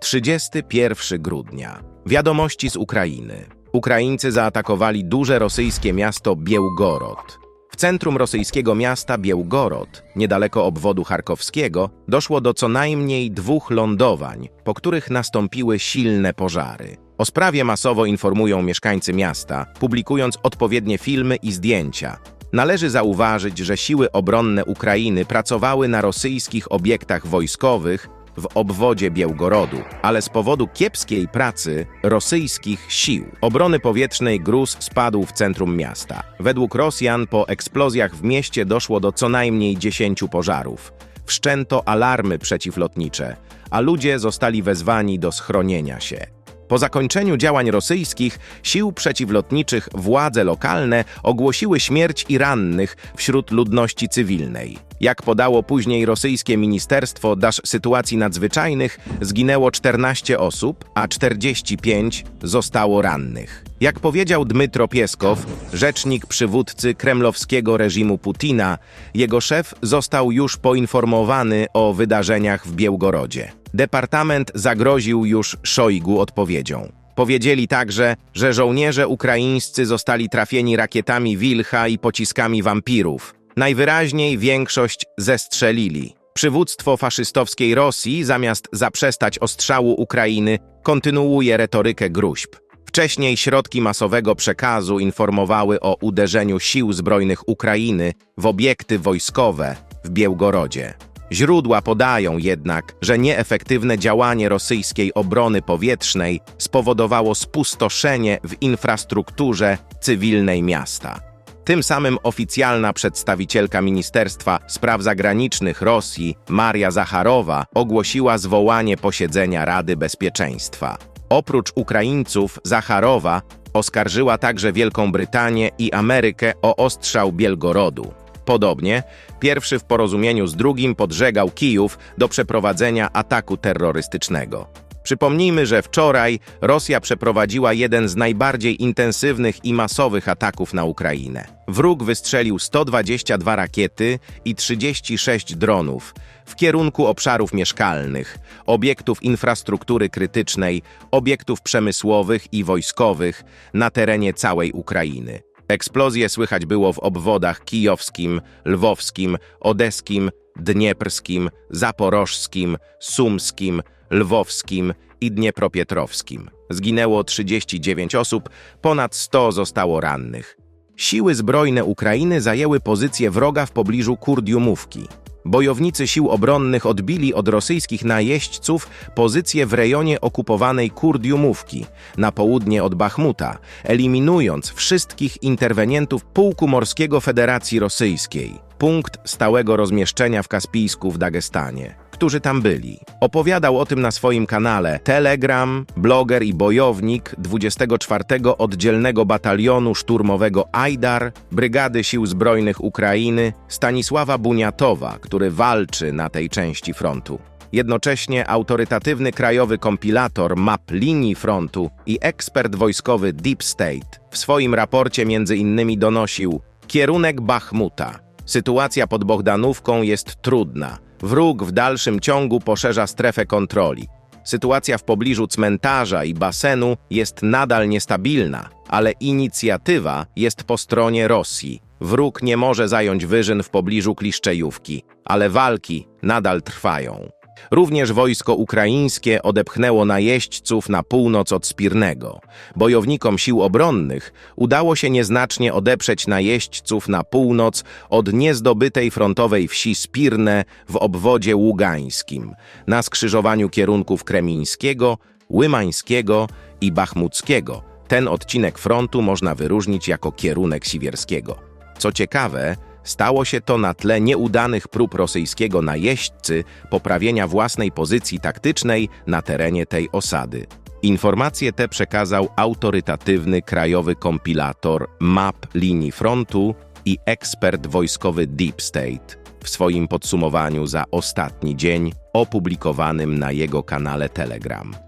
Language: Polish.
31 grudnia. Wiadomości z Ukrainy. Ukraińcy zaatakowali duże rosyjskie miasto Białgorod. W centrum rosyjskiego miasta Białgorod, niedaleko obwodu charkowskiego, doszło do co najmniej dwóch lądowań, po których nastąpiły silne pożary. O sprawie masowo informują mieszkańcy miasta, publikując odpowiednie filmy i zdjęcia. Należy zauważyć, że siły obronne Ukrainy pracowały na rosyjskich obiektach wojskowych w obwodzie Białgorodu, ale z powodu kiepskiej pracy rosyjskich sił obrony powietrznej gruz spadł w centrum miasta. Według Rosjan po eksplozjach w mieście doszło do co najmniej 10 pożarów. Wszczęto alarmy przeciwlotnicze, a ludzie zostali wezwani do schronienia się. Po zakończeniu działań rosyjskich sił przeciwlotniczych władze lokalne ogłosiły śmierć i rannych wśród ludności cywilnej. Jak podało później rosyjskie Ministerstwo Dasz Sytuacji Nadzwyczajnych, zginęło 14 osób, a 45 zostało rannych. Jak powiedział Dmytro Pieskow, rzecznik przywódcy kremlowskiego reżimu Putina, jego szef został już poinformowany o wydarzeniach w Białgorodzie. Departament zagroził już Szojgu odpowiedzią. Powiedzieli także, że żołnierze ukraińscy zostali trafieni rakietami Wilcha i pociskami wampirów. Najwyraźniej większość zestrzelili. Przywództwo faszystowskiej Rosji, zamiast zaprzestać ostrzału Ukrainy, kontynuuje retorykę gruźb. Wcześniej środki masowego przekazu informowały o uderzeniu sił zbrojnych Ukrainy w obiekty wojskowe w Białgorodzie. Źródła podają jednak, że nieefektywne działanie rosyjskiej obrony powietrznej spowodowało spustoszenie w infrastrukturze cywilnej miasta. Tym samym oficjalna przedstawicielka Ministerstwa Spraw Zagranicznych Rosji, Maria Zacharowa, ogłosiła zwołanie posiedzenia Rady Bezpieczeństwa. Oprócz Ukraińców, Zacharowa oskarżyła także Wielką Brytanię i Amerykę o ostrzał Bielgorodu. Podobnie, pierwszy w porozumieniu z drugim podżegał Kijów do przeprowadzenia ataku terrorystycznego. Przypomnijmy, że wczoraj Rosja przeprowadziła jeden z najbardziej intensywnych i masowych ataków na Ukrainę. Wróg wystrzelił 122 rakiety i 36 dronów w kierunku obszarów mieszkalnych, obiektów infrastruktury krytycznej, obiektów przemysłowych i wojskowych na terenie całej Ukrainy. Eksplozje słychać było w obwodach kijowskim, lwowskim, odeskim, dnieprskim, zaporożskim, sumskim, lwowskim i dniepropietrowskim. Zginęło 39 osób, ponad 100 zostało rannych. Siły zbrojne Ukrainy zajęły pozycję wroga w pobliżu Kurdiumówki. Bojownicy sił obronnych odbili od rosyjskich najeźdźców pozycję w rejonie okupowanej Kurdiumówki, na południe od Bachmuta, eliminując wszystkich interwenientów Pułku Morskiego Federacji Rosyjskiej, punkt stałego rozmieszczenia w Kaspijsku w Dagestanie którzy tam byli. Opowiadał o tym na swoim kanale Telegram, bloger i bojownik 24 Oddzielnego Batalionu Szturmowego Ajdar Brygady Sił Zbrojnych Ukrainy Stanisława Buniatowa, który walczy na tej części frontu. Jednocześnie autorytatywny krajowy kompilator map linii frontu i ekspert wojskowy Deep State w swoim raporcie między innymi donosił kierunek Bachmuta. Sytuacja pod Bohdanówką jest trudna. Wróg w dalszym ciągu poszerza strefę kontroli. Sytuacja w pobliżu cmentarza i basenu jest nadal niestabilna, ale inicjatywa jest po stronie Rosji. Wróg nie może zająć wyżyn w pobliżu Kliszczejówki, ale walki nadal trwają. Również wojsko ukraińskie odepchnęło najeźdźców na północ od Spirnego. Bojownikom sił obronnych udało się nieznacznie odeprzeć najeźdźców na północ od niezdobytej frontowej wsi Spirne w obwodzie ługańskim, na skrzyżowaniu kierunków kremińskiego, łymańskiego i bachmuckiego. Ten odcinek frontu można wyróżnić jako kierunek siwierskiego. Co ciekawe, Stało się to na tle nieudanych prób rosyjskiego najeźdźcy poprawienia własnej pozycji taktycznej na terenie tej osady. Informacje te przekazał autorytatywny krajowy kompilator map linii frontu i ekspert wojskowy Deep State w swoim podsumowaniu za ostatni dzień opublikowanym na jego kanale Telegram.